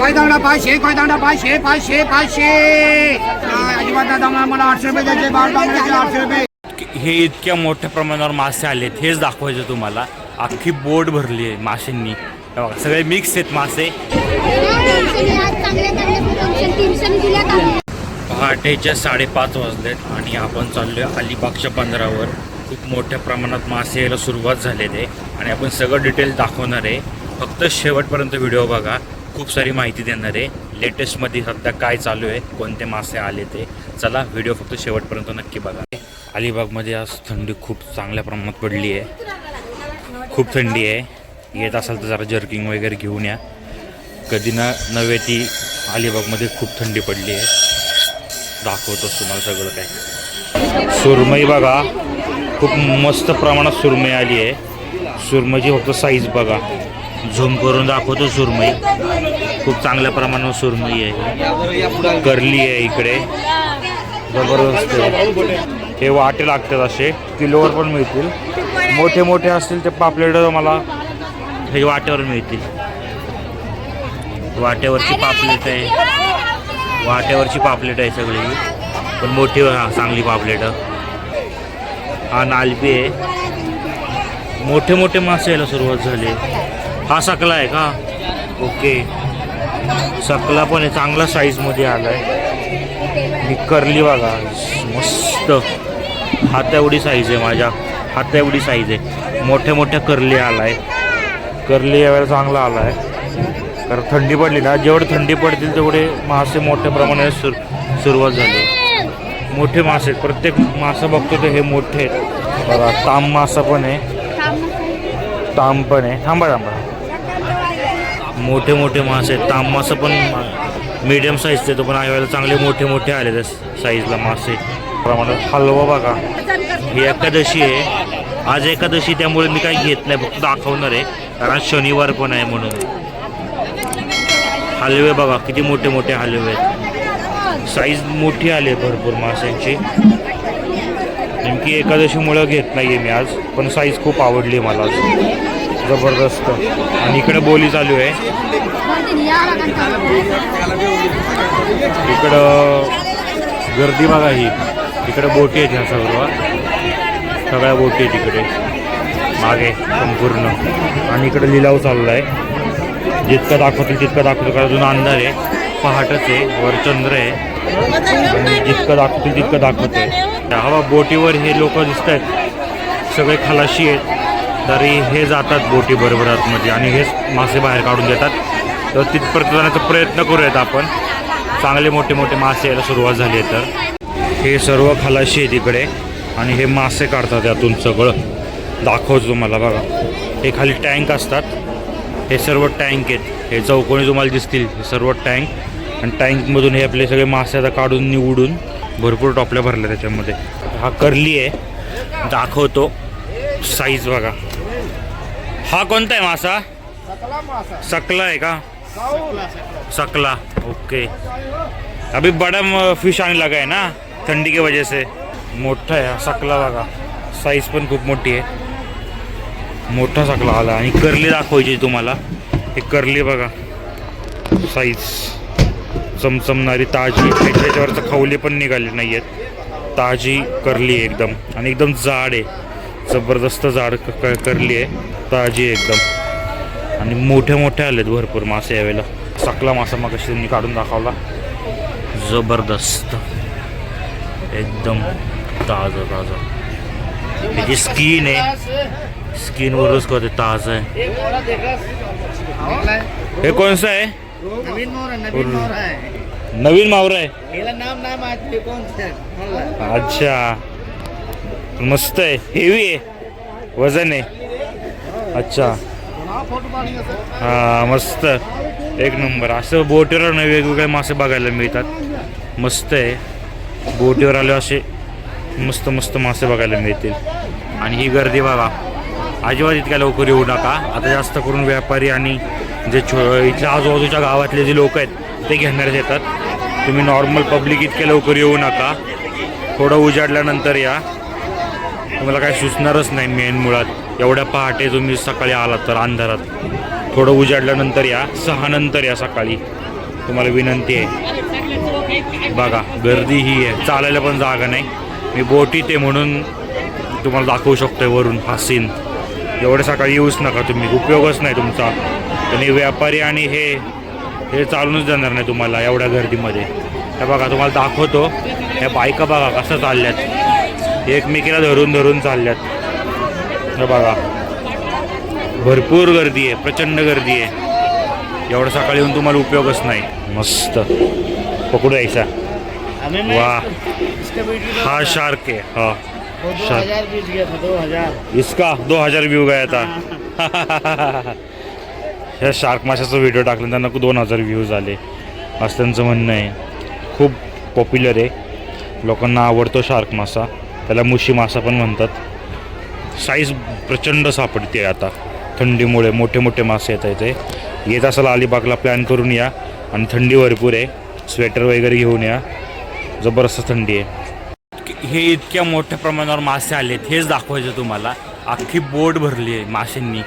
कोयदांडा पाचशे पाचशे पाचशे पाचशे. अजिबात दादा मला आठशे रुपये द्यायचे आठशे रुपये. हे इतक्या मोठ्या प्रमाणावर मासे आलेत हेच दाखवायचं तुम्हाला. अख्खी बोट भरली आहे माशांनी. सगळे मिक्स आहेत मासे. पहाटेच्या साडेपाच वाजलेत आणि आपण चाललोय अलिबागच्या पंधरावर खूप मोठ्या प्रमाणात मासे यायला सुरुवात झालेली आहे आणि आपण सगळं डिटेल दाखवणार आहे. फक्त शेवटपर्यंत व्हिडिओ बघा. खूप सारी माहिती देणार आहे. लेटेस्टमध्ये सध्या काय चालू आहे कोणते मासे आले ते. चला व्हिडिओ फक्त शेवटपर्यंत नक्की बघा. अलिबागमध्ये आज थंडी खूप चांगल्या प्रमाणात पडली आहे. खूप थंडी आहे. येत असाल तर जरा जर्किंग वगैरे घेऊन या. कधी ना नव्हे ती अलिबागमध्ये खूप थंडी पडली आहे. दाखवतोच तुम्हाला सगळं काय. सुरमई बघा. खूप मस्त प्रमाणात सुरमई आली आहे. सुरमईची फक्त साईज बघा. झूम करून दाखवतो सुरमई. खूप चांगल्या प्रमाणावर सुरमई आहे. करली आहे इकडे. जबरदस्त आहे. हे वाटे लागतात असे. किलोवर पण मिळतील. मोठे मोठे असतील ते पापलेट मला हे वाट्यावर मिळतील. वाट्यावरची पापलेट आहे. वाट्यावरची पापलेट आहे सगळी. पण मोठी चांगली पापलेट. हा नालबी आहे. मोठे मोठे मासे यायला सुरुवात झाली. हा सकला आहे का? ओके. सकला पण आहे चांगला साईजमध्ये आला आहे मी करली बघा मस्त. हात एवढी साईज आहे माझ्या. हात एवढी साईज आहे. मोठ्या मोठ्या करली आला आहे करली यावेळेला चांगला आला आहे कारण थंडी पडली ना जेवढे थंडी पडतील तेवढे मासे मोठ्या प्रमाणात सुर सुरुवात झाली. मोठे मासे. प्रत्येक मासा बघतो ते हे मोठे आहेत. बघा ताम मासा पण आहे. ताम पण आहे. थांबा थांबा. मोठे मोठे मासे आहेत. ताम पण मीडियम साईजचे तो पण वेळेला चांगले मोठे मोठे आले त्या साईजला मासे प्रमाणात हलवा बघा. ही एकादशी आहे. आज एकादशी त्यामुळे मी काही घेत नाही. फक्त दाखवणार आहे. कारण आज शनिवार पण आहे म्हणून. हलवे बघा. किती मोठे मोठे हलवे आहेत. साईज मोठी आली आहे भरपूर माशांची नेमकी एकादशीमुळं घेत नाही आहे मी आज. पण साईज खूप आवडली आहे मला आज. जबरदस्त. आणि इकडे बोली चालू आहे. इकडं गर्दी बघा ही. इकडे बोटी आहेत ह्या सर्व. सगळ्या बोटी आहेत इकडे. मागे संपूर्ण. आणि इकडे लिलाव चालला आहे. जितकं दाखवतील तितकं दाखवतो. कारण अजून अंधार आहे. पहाटच आहे. वर चंद्र आहे. आणि जितकं दाखवतील तितकं दाखवतोय. हवा बोटीवर हे लोक दिसत आहेत सगळे खलाशी आहेत. तरी हे जातात बोटी बरोबर आतमध्ये आणि हेच मासे बाहेर काढून देतात. तर तिथपर्यंत जाण्याचा प्रयत्न करूयात आपण. चांगले मोठे मोठे मासे यायला सुरुवात झाली आहे तर. हे सर्व खालाशी आहे तिकडे आणि हे मासे काढतात यातून सगळं. दाखवतो तुम्हाला बघा. हे खाली टँक असतात. हे सर्व टँक आहेत. हे चौकोनी तुम्हाला दिसतील. हे सर्व टँक. आणि टँकमधून हे आपले सगळे मासे आता काढून निवडून भरपूर टॉपल्या भरल्या त्याच्यामध्ये. हा करली आहे. दाखवतो. साईज बघा. हा कोणता आहे मासा? सकला आहे का? सकला ओके. अभी बड़ा फिश आने लगा है ना? ठंडी की वजह से. मोठा आहे हा सकला बघा. साईज पण खूप मोठी आहे. मोठा सकला आला. आणि करली दाखवायची तुम्हाला. हे करली बघा. साईज चमचमणारी ताजी. त्याच्यावरचं खवले पण निघाले नाही आहेत ताजी करली आहे एकदम. आणि एकदम जाड आहे. जबरदस्त जाड करली आहे. ताजी एकदम. आणि मोठे मोठे आलेत भरपूर मासे यावेळेला. सकला मासा मग त्यांनी काढून दाखवला. जबरदस्त. एकदम ताजं ताजं. त्याची स्किन आहे स्किनवरच कळते ताजं आहे. हे कोणचं आहे? नवीन मावरा आहे? अच्छा. मस्त आहे. हेवी आहे. वजन आहे. अच्छा. हां हा मस्त. एक नंबर. असं बोटीवर वेगवेगळे मासे बघायला मिळतात. मस्त आहे. बोटीवर आले असे मस्त मस्त मासे बघायला मिळतील. आणि ही गर्दी बघा. अजिबात इतक्या लवकर येऊ नका. आता जास्त करून व्यापारी आणि जे छो इथल्या आजूबाजूच्या गावातले जे लोक आहेत ते घेणारे येतात. तुम्ही नॉर्मल पब्लिक इतक्या लवकर येऊ नका. थोडं उजाडल्यानंतर या. तुम्हाला काय सुचणारच नाही मेन मुळात. एवढ्या पहाटे तुम्ही सकाळी आलात तर अंधारात. थोडं उजाडल्यानंतर या सहा नंतर या सकाळी. तुम्हाला विनंती आहे. बघा गर्दी ही आहे. चालायला पण जागा नाही. मी बोटीत आहे म्हणून तुम्हाला दाखवू शकतोय वरून हा सीन एवढ्या सकाळी येऊच नका तुम्ही. उपयोगच नाही तुमचा. आणि व्यापारी आणि हे हे चालूनच देणार नाही तुम्हाला एवढ्या गर्दीमध्ये. हे बघा तुम्हाला दाखवतो. ह्या बायका बघा कसं चालल्यात. एकमेकीला धरून धरून चालल्यात. हे बघा. भरपूर गर्दी आहे प्रचंड गर्दी आहे. एवढं सकाळी येऊन तुम्हाला उपयोगच नाही. मस्त. पकडू यायचा. वा. हा शार्क आहे. हा. शार्क. इसका दो हजार व्यू गया था. ह्या शार्क माशाचा व्हिडिओ टाकला त्यांना दोन हजार व्ह्यूज आले असं त्यांचं म्हणणं आहे. खूप पॉप्युलर आहे. लोकांना आवडतो शार्क मासा. त्याला मुशी मासा पण म्हणतात. साईज प्रचंड सापडते आता. थंडीमुळे मोठे मोठे मासे येत आहेत ते येत असाल अलिबागला प्लॅन करून या. आणि थंडी भरपूर आहे. स्वेटर वगैरे घेऊन या. जबरदस्त थंडी आहे. हे इतक्या मोठ्या प्रमाणावर मासे आलेत. हेच दाखवायचं तुम्हाला. अख्खी बोट भरली आहे माशांनी.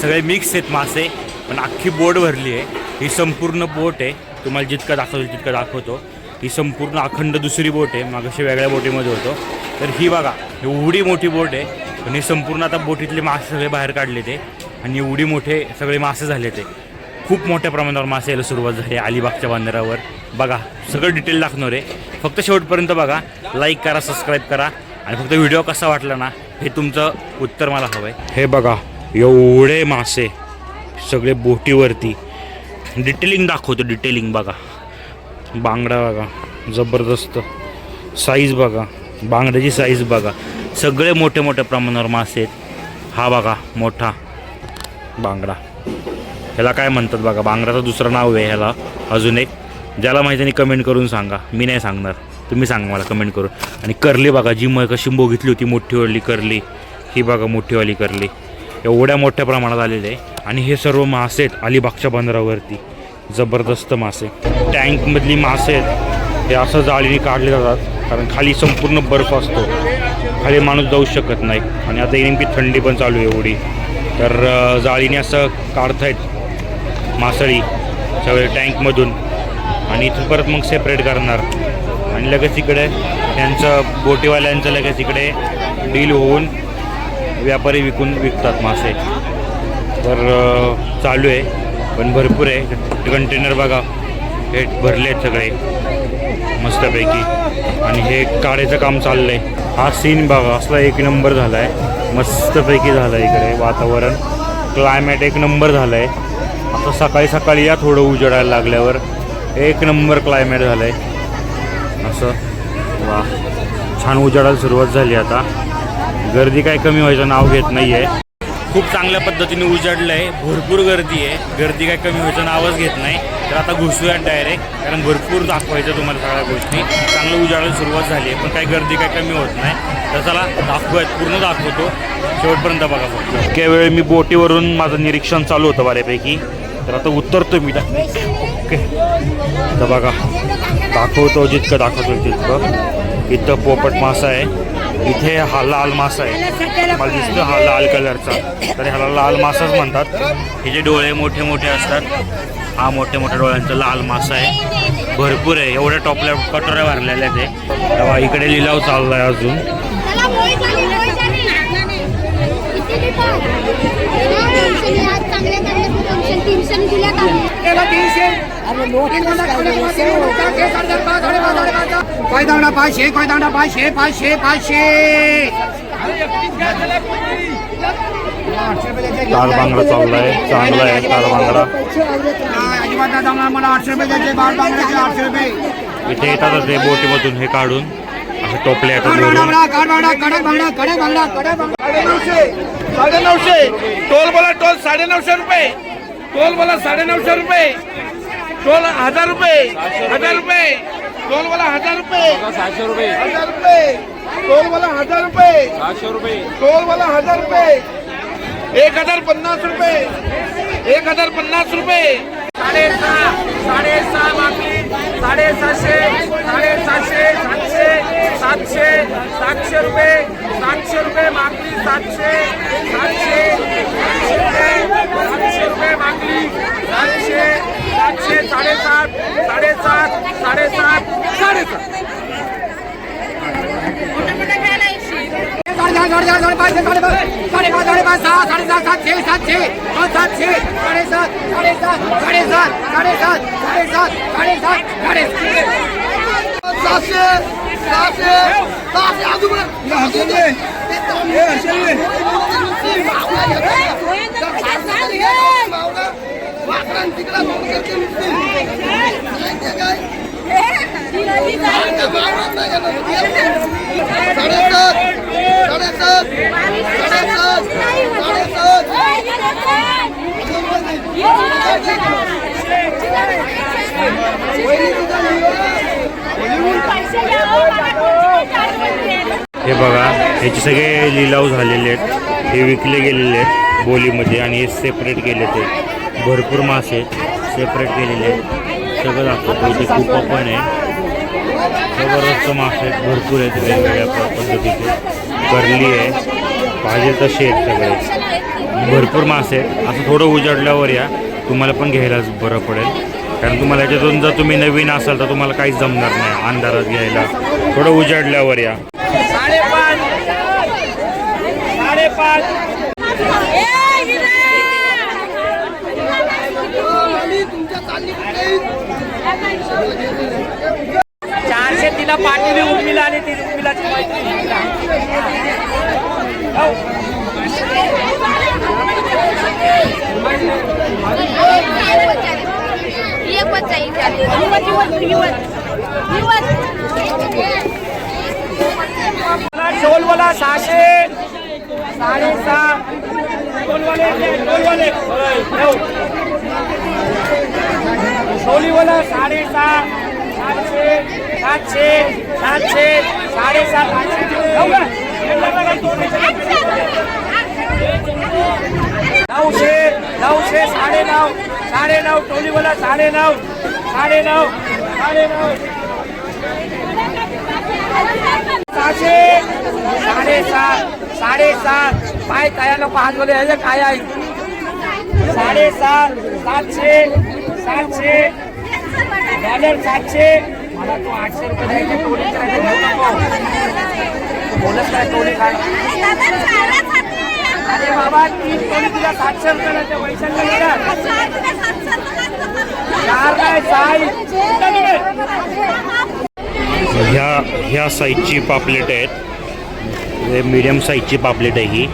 सगळे मिक्स आहेत मासे. पण अख्खी बोट भरली आहे. ही संपूर्ण बोट आहे. तुम्हाला जितकं दाखवतो तितकं दाखवतो. ही संपूर्ण अखंड दुसरी बोट आहे. मागाशी वेगळ्या बोटीमध्ये होतो. तर ही बघा एवढी मोठी बोट आहे. पण संपूर्ण आता बोटीतले मासे सगळे बाहेर काढले ते. आणि एवढी मोठे सगळे मासे झाले ते. खूप मोठ्या प्रमाणावर मासे यायला सुरुवात झाली अलिबागच्या बांधारावर. बघा सगळं डिटेल दाखवणार आहे. फक्त शेवटपर्यंत बघा लाईक करा सबस्क्राईब करा. आणि फक्त व्हिडिओ कसा वाटला ना हे तुमचं उत्तर मला हवं आहे हे बघा एवढे मासे सगळे बोटीवरती. डिटेलिंग दाखवतो डिटेलिंग बघा. बांगडा बघा जबरदस्त साईज बघा बांगड्याची साईज बघा. सगळे मोठे मोठ्या प्रमाणावर मासे आहेत. हा बघा मोठा बांगडा. ह्याला काय म्हणतात बघा बांगड्याचं दुसरं नाव आहे ह्याला. अजून एक ज्याला माहिती नाही कमेंट करून सांगा. मी नाही सांगणार. तुम्ही सांगा मला कमेंट करून. आणि करली बघा जी मग कशी बघितली होती मोठीवाली करली ही बघा मोठीवाली करली एवढ्या मोठ्या प्रमाणात आलेले आहे. आणि हे सर्व मासे आहेत अलिबागच्या बंदरावरती. जबरदस्त मासे. टँकमधली मासे आहेत. हे असं जाळीने काढले जातात. कारण खाली संपूर्ण बर्फ असतो. खाली माणूस जाऊ शकत नाही. आणि आता नेमकी थंडी पण चालू आहे एवढी. तर जाळीने असं काढतायत मासळी सगळे टँकमधून. आणि इथून परत मग सेपरेट करणार. आणि लगेच इकडे त्यांचं बोटीवाल्यांचं लगेच इकडे डील होऊन व्यापारी विकून विकतात मासे. तर चालू आहे. पण भरपूर आहे. कंटेनर बघा. हे भरले आहेत सगळे. मस्तपैकी. आणि हे काढायचं काम चाललंय. हा सीन बघा असला एक नंबर झाला आहे मस्तपैकी झालं आहे इकडे वातावरण. क्लायमेट एक नंबर झालं आहे असं सकाळी सकाळी या थोडं उजेडायला लागल्यावर एक नंबर क्लायमेट झालं आहे असं. वा. छान उजेडायला सुरुवात झाली आता. गर्दी काय कमी व्हायचं नाव घेत नाही आहे खूप चांगल्या पद्धतीने उजाडलं आहे भरपूर गर्दी आहे. गर्दी काय कमी व्हायचं नावच घेत नाही. तर आता घुसूयात डायरेक्ट कारण भरपूर दाखवायचं तुम्हाला सगळ्या गोष्टी. चांगलं उजाडायला सुरुवात झाली आहे पण काही गर्दी काय कमी होत नाही. तर चला दाखवूयात पूर्ण दाखवतो. शेवटपर्यंत बघा फक्त. इतक्या वेळ मी बोटीवरून माझं निरीक्षण चालू होतं बऱ्यापैकी. तर आता उतरतो मी ओके. तर बघा दाखवतो जितकं दाखवतो तितकं. इथं पोपट मासा आहे. इथे हा लाल मासा आहे. मला दिसतो हा लाल कलरचा. तर ह्याला लाल मासाच म्हणतात. हे जे डोळे मोठे मोठे असतात हा मोठ्या मोठ्या डोळ्यांचा लाल मासा आहे. भरपूर आहे. एवढ्या टॉपल्या कटोऱ्या भरलेल्या ते तेव्हा इकडे लिलाव अजून. चांगल्या चांगल्या दोनशे, तीनशे दिल्यात आम्ही. काय दांडा पाचशे काय दांडा पाचशे पाचशे पाचशे. लाल बांगडा चाललाय चांगला आहे लाल बांगडा. अजिबात नाही जमणार मला आठशे रुपये द्यायचे बाळ बांगड्याचे आठशे रुपये. इथे येतातच ते बोटीमधून हे काढून. असं टोपले येतात साडेनऊशे साडेनऊशे टोल बोला टोल साडेनऊशे रुपये. टोल बोला साडेनऊशे रुपये. टोल हजार रुपये हजार रुपये. टोल बोला हजार रुपये. सहाशे रुपये. हजार रुपये. टोल बोला हजार रुपये. सहाशे रुपये. टोल बोला हजार रुपये. एक हजार पन्नास रुपये. एक हजार पन्नास रुपये. साडेसहा साडेसहा मागणी साडेसहाशे साडेसहाशे सातशे सातशे सातशे रुपये. सातशे रुपये मागणी सातशे सातशे सातशे रुपये साडेशे रुपये मागली साडेशे सातशे साडेसात साडेसात साडेसात साडेसात साडेचार साडेचार साडेपाचशे साडेपाच साडेपाच सहा साडेसात सातशे सातशे सातशे साडेसात साडेसात साडेसात साडेसात साडेसात साडेसात साडेसात. सहाशे सहाशे सहाशे साडेसात साडेसात साडेसात. हे बघा ह्याचे सगळे लिलाव झालेले आहेत. हे विकले गेलेले आहेत बोलीमध्ये आणि हे सेपरेट केले ते. भरपूर मासे सेपरेट केलेले आहेत. सगळं दाखवतो. इथे खूप पण आहे. जबरदस्त मासे आहेत. भरपूर आहेत वेगवेगळ्या पद्धतीचे. करली आहे. पाहिजे तसे आहेत सगळे. भरपूर मासे आहेत. असं थोडं उजाडल्यावर या. तुम्हाला पण घ्यायलाच बरं पडेल. कारण तुम्हाला याच्यातून जर तुम्ही नवीन असाल तर तुम्हाला काहीच जमणार नाही अंधारात घ्यायला. थोडं उजाडल्यावर या. चारशे तिला पाठवली उर्मिला आणि ती उर्मिलाची मैत्रीण टोलवाला सहाशे साडेसहा टोलवाले टोलवाले टोलीवाला साडेसहा सातशे सातशे सातशे साडेसात आठशे जाऊ का? नऊशे नऊशे साडेनऊ साडेनऊ टोलीवाला साडेनऊ साडेनऊ साडेनऊ. सहाशे साडेसात साडेसात. पाय काय लोक हात बोले ह्याचं काय आहे? साडेसात सातशे सातशे. डॉलर सातशे. मला तो आठशे रुपये द्यायचे टोली बोलत काय टोली काय. अरे बाबा तुला सातशे रुपये द्यायचे पैशांना गेला चार नाही सहा ह्या ह्या साईजची पापलेट आहेत. मीडियम साईजची पापलेट आहे ही.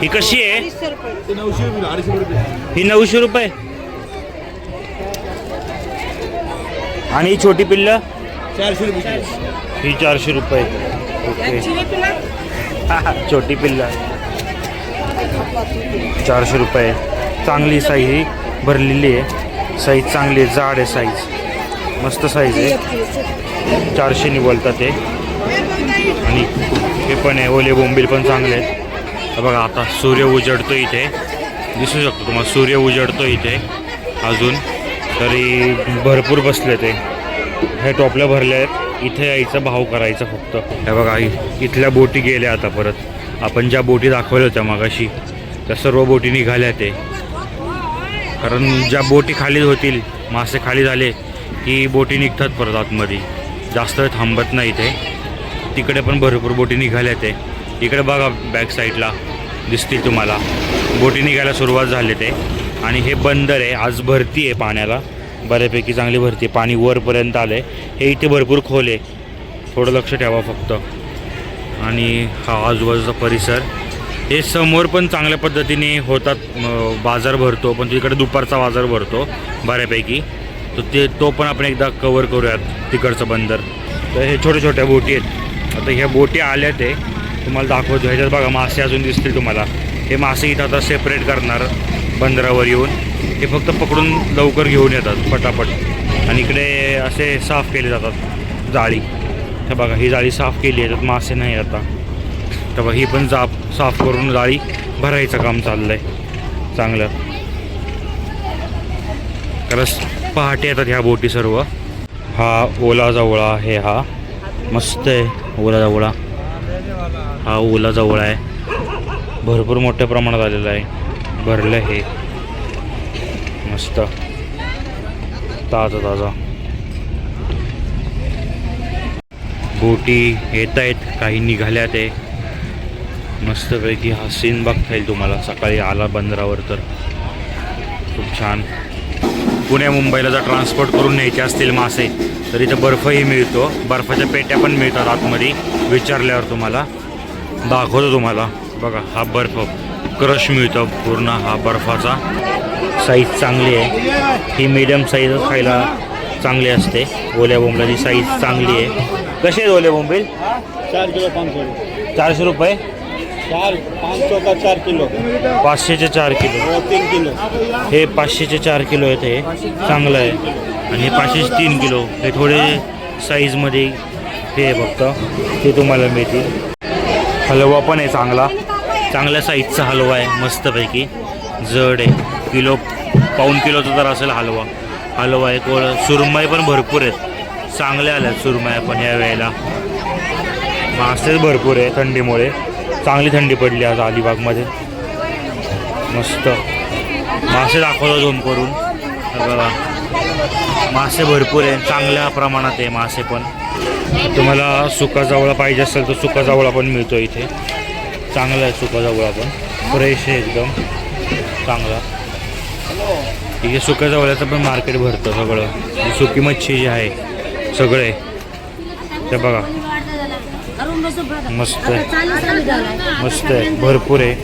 ही कशी आहे? ही नऊशे रुपये. आणि ही छोटी पिल्ल? चारशे रुपये. ही चारशे रुपये. ओके छोटी पिल्ल. चारशे रुपये. चांगली साईज ही भरलेली आहे. साईज चांगली आहे जाड आहे साईज. मस्त साईज आहे. चारशेनी बोलतात ते. आणि हे पण आहे ओले बोंबील पण चांगले आहेत. बघा आता सूर्य उजडतो इथे. दिसू शकतो तुम्हाला सूर्य उजडतो इथे. अजून. तरी भरपूर बसले ते. हे टोपल्या भरल्या आहेत. इथे यायचं भाव करायचा फक्त. हे बघा इथल्या बोटी गेल्या आता परत. आपण ज्या बोटी दाखवल्या होत्या मागाशी त्या सर्व बोटी निघाल्या ते. कारण ज्या बोटी खाली होतील मासे खाली झाले की बोटी निघतात परत आतमध्ये. जास्त थांबत नाही ते. तिकडे पण भरपूर बोटी निघाल्या ते. इकडे बघा बॅक साईडला दिसतील तुम्हाला. बोटी निघायला सुरुवात झाली ते. आणि हे बंदर आहे आज भरती आहे पाण्याला. बऱ्यापैकी चांगली भरती आहे. पाणी वरपर्यंत आलं आहे हे इथे भरपूर खोल आहे. थोडं लक्ष ठेवा फक्त. आणि हा आजूबाजूचा परिसर. हे समोर पण चांगल्या पद्धतीने होतात. बाजार भरतो. पण तिकडे दुपारचा बाजार भरतो. बऱ्यापैकी. तर ते तो पण आपण एकदा कवर करूयात तिकडचं बंदर. तर हे छोट्या छोट्या बोटी आहेत. आता ह्या बोटी आल्या ते. तुम्हाला दाखवतो. ह्याच्यात बघा मासे अजून दिसतील तुम्हाला. हे मासे इथं आता सेपरेट करणार बंदरावर येऊन. ते फक्त पकडून लवकर घेऊन येतात पटापट. आणि इकडे असे साफ केले जातात जाळी. तर बघा ही जाळी साफ केली आहे त्यात मासे नाही आता. तर बघा ही पण जाप साफ करून जाळी भरायचं काम चाललं आहे चांगलं. खरंच पहाटे येतात ह्या बोटी सर्व. हा ओला जवळा आहे हा. मस्त आहे ओला जवळा. हा ओला जवळ आहे. भरपूर मोठ्या प्रमाणात आलेला आहे. भरलं हे. मस्त. ताजा ताजा. बोटी येत आहेत काही निघाल्या ते. मस्तपैकी हा सीन बघता येईल तुम्हाला. सकाळी आला बंदरावर तर. खूप छान. पुणे मुंबईला जर ट्रान्सपोर्ट करून न्यायचे असतील मासे तर इथं बर्फही मिळतो. बर्फाच्या पेट्या पण मिळतात आतमध्ये विचारल्यावर तुम्हाला. दाखवतो तुम्हाला. बघा हा बर्फ. क्रश मिळतो पूर्ण हा बर्फाचा. साईज चांगली आहे. ही मीडियम साईज खायला चांगली असते. ओल्या बोंबलाची साईज चांगली आहे. कसे आहेत ओले बोंबील? चार किलो पाँच सौ चारशे रुपये? चार पाँच सौ का चार किलो? पाचशेचे चार किलो. वो तीन किलो. हे पाचशेचे चार किलो आहेत हे. चांगलं आहे. आणि हे पाचशेचे तीन किलो. हे थोडे साईजमध्ये हे आहे फक्त ते तुम्हाला मिळतील. हलवा पण आहे चांगला. चांगल्या साईजचा हलवा आहे मस्तपैकी. जड आहे. किलो पाऊन किलोचा तर असेल हलवा. हलवा आहे कोळ सुरमई पण भरपूर आहेत. चांगल्या आल्या सुरमई पण या वेळेला. मासेच भरपूर आहे थंडीमुळे. चांगली थंडी पडली आज अलिबागमध्ये. मस्त. मासे दाखवतो झूम करून बघा. मासे भरपूर आहे. चांगल्या प्रमाणात आहे मासे पण. तुम्हाला सुका जावळा पाहिजे असेल तर सुका जावळा पण मिळतो इथे. चांगला आहे सुका जावळा पण फ्रेश आहे एकदम. चांगला. इथे सुका जावळ्याचं पण मार्केट भरतं सगळं. सुकी मच्छी जी आहे सगळे. ते बघा. मस्त आहे. मस्त आहे. भरपूर आहे.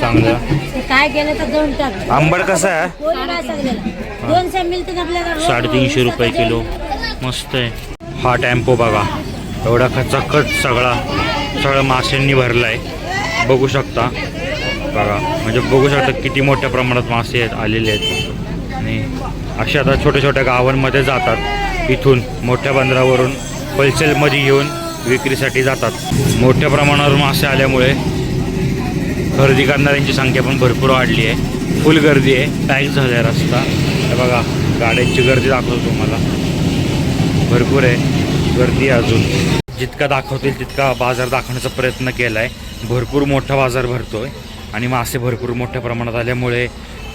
चांगलं. काय केलं तर दोन टाक. आंबट कसा आहे? साडेतीनशे रुपये किलो. मस्त आहे. हा टेम्पो बघा. एवढा खचाखच सगळा. सगळा माशांनी भरला आहे बघू शकता. बघा म्हणजे बघू शकता किती मोठ्या प्रमाणात मासे आहेत आलेले आहेत. आणि असे आता छोट्या छोट्या गावांमध्ये जातात. इथून मोठ्या बंदरावरून होलसेलमध्ये घेऊन विक्रीसाठी जातात. मोठ्या प्रमाणावर मासे आल्यामुळे खरेदी करणाऱ्यांची संख्या पण भरपूर वाढली आहे. फुल गर्दी आहे. पॅक झाला आहे रस्ता. तर बघा गाड्यांची गर्दी दाखवतो तुम्हाला. भरपूर आहे. गर्दी आहे अजून. जितका दाखवतील तितका बाजार दाखवण्याचा प्रयत्न केला आहे भरपूर मोठा बाजार भरतो आहे आणि मासे भरपूर मोठ्या प्रमाणात आल्यामुळे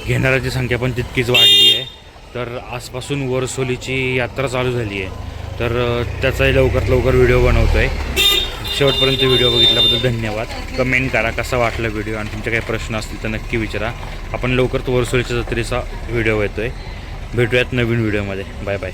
घेणाऱ्याची संख्या पण तितकीच वाढली आहे. तर आजपासून वरसोलीची यात्रा चालू झाली आहे. तर त्याचाही लवकरात लवकर व्हिडिओ बनवतो आहे शेवटपर्यंत व्हिडिओ बघितल्याबद्दल धन्यवाद. कमेंट करा कसा वाटला व्हिडिओ आणि तुमचे काही प्रश्न असतील तर नक्की विचारा. आपण लवकरच वरसोलीच्या जत्रेचा व्हिडिओ येतो आहे भेटूयात नवीन व्हिडिओमध्ये. Bye bye.